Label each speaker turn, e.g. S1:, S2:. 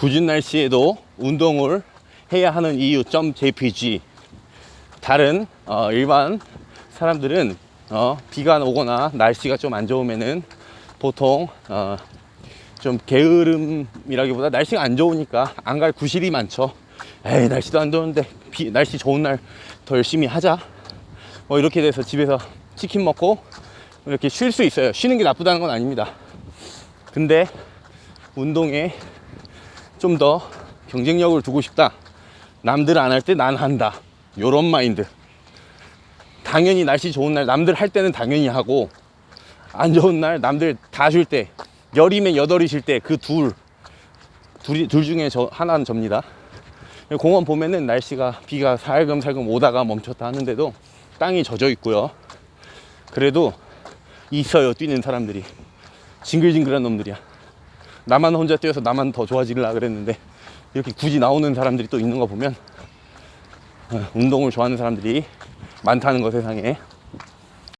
S1: 궂은 날씨에도 운동을 해야 하는 이유 .jpg 다른 어, 일반 사람들은 어, 비가 오거나 날씨가 좀 안 좋으면은 보통 어, 좀 게으름이라기보다 날씨가 안 좋으니까 안 갈 구실이 많죠. 에이 날씨도 안 좋은데 비, 날씨 좋은 날 더 열심히 하자. 뭐 이렇게 돼서 집에서 치킨 먹고 이렇게 쉴 수 있어요. 쉬는 게 나쁘다는 건 아닙니다. 근데 운동에 좀 더 경쟁력을 두고 싶다. 남들 안 할 때 난 한다. 요런 마인드. 당연히 날씨 좋은 날 남들 할 때는 당연히 하고 안 좋은 날 남들 다 쉴 때 열이면 여덟이 쉴 때 그 둘 둘이 둘 중에 저 하나는 접니다. 공원 보면은 날씨가 비가 살금살금 오다가 멈췄다 하는데도 땅이 젖어 있고요. 그래도 있어요 뛰는 사람들이 징글징글한 놈들이야. 나만 혼자 뛰어서 나만 더 좋아지려 그랬는데 이렇게 굳이 나오는 사람들이 또 있는 거 보면 어, 운동을 좋아하는 사람들이 많다는 거 세상에